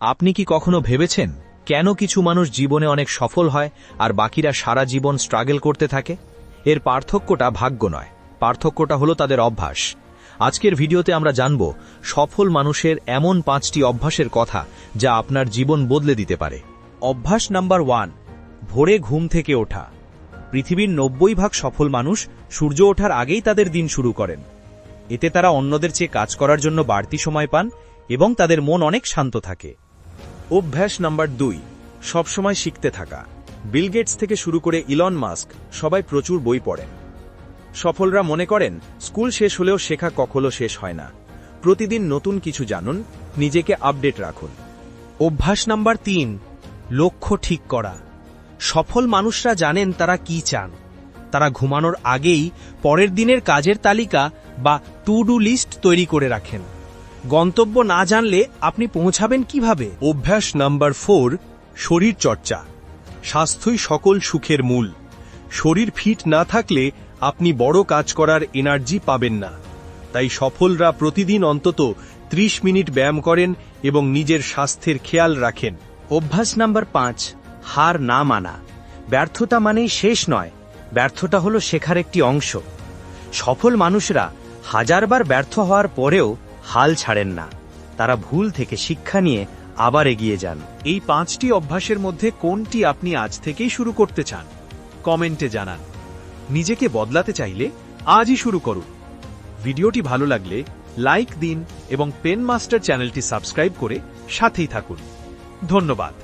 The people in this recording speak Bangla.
আপনি কি কখনো ভেবেছেন কেন কিছু মানুষ জীবনে অনেক সফল হয় আর বাকিরা সারা জীবন স্ট্রাগল করতে থাকে? এর পার্থক্যটা ভাগ্য নয়। পার্থক্যটা হলো তাদের অভ্যাস। আজকের ভিডিওতে আমরা জানব সফল মানুষের এমন পাঁচটি অভ্যাসের কথা যা আপনার জীবন বদলে দিতে পারে। অভ্যাস নাম্বার ওয়ান, ভোরে ঘুম থেকে ওঠা। পৃথিবীর নব্বই ভাগ সফল মানুষ সূর্য ওঠার আগেই তাদের দিন শুরু করেন। এতে তারা অন্যদের চেয়ে কাজ করার জন্য বাড়তি সময় পান এবং তাদের মন অনেক শান্ত থাকে। অভ্যাস নাম্বার দুই, সবসময় শিখতে থাকা। বিল গেটস থেকে শুরু করে ইলন মাস্ক, সবাই প্রচুর বই পড়েন। সফলরা মনে করেন, স্কুল শেষ হলেও শেখা কখনো শেষ হয় না। প্রতিদিন নতুন কিছু জানুন, নিজেকে আপডেট রাখুন। অভ্যাস নাম্বার তিন, লক্ষ্য ঠিক করা। সফল মানুষরা জানেন তারা কি চান। তারা ঘুমানোর আগেই, পরের দিনের কাজের তালিকা বা টু ডু লিস্ট তৈরি করে রাখেন। গন্তব্য না জানলে আপনি পৌঁছাবেন কীভাবে? অভ্যাস নাম্বার ফোর শরীর চর্চা। স্বাস্থ্যই সকল সুখের মূল। শরীর ফিট না থাকলে আপনি বড় কাজ করার এনার্জি পাবেন না। তাই সফলরা প্রতিদিন অন্তত ৩০ মিনিট ব্যায়াম করেন এবং নিজের স্বাস্থ্যের খেয়াল রাখেন। অভ্যাস নাম্বার পাঁচ হার না মানা। ব্যর্থতা মানেই শেষ নয় ব্যর্থতা হলো শেখার একটি অংশ। সফল মানুষরা হাজারবার ব্যর্থ হওয়ার পরেও হাল ছাড়েন না। তারা ভুল থেকে শিক্ষা নিয়ে আবার এগিয়ে যান। এই পাঁচটি অভ্যাসের মধ্যে কোনটি আপনি আজ থেকেই শুরু করতে চান? কমেন্টে জানান। নিজেকে বদলাতে চাইলে আজই শুরু করুন। ভিডিওটি ভালো লাগলে লাইক দিন এবং পেন মাস্টার চ্যানেলটি সাবস্ক্রাইব করে সাথেই থাকুন। ধন্যবাদ।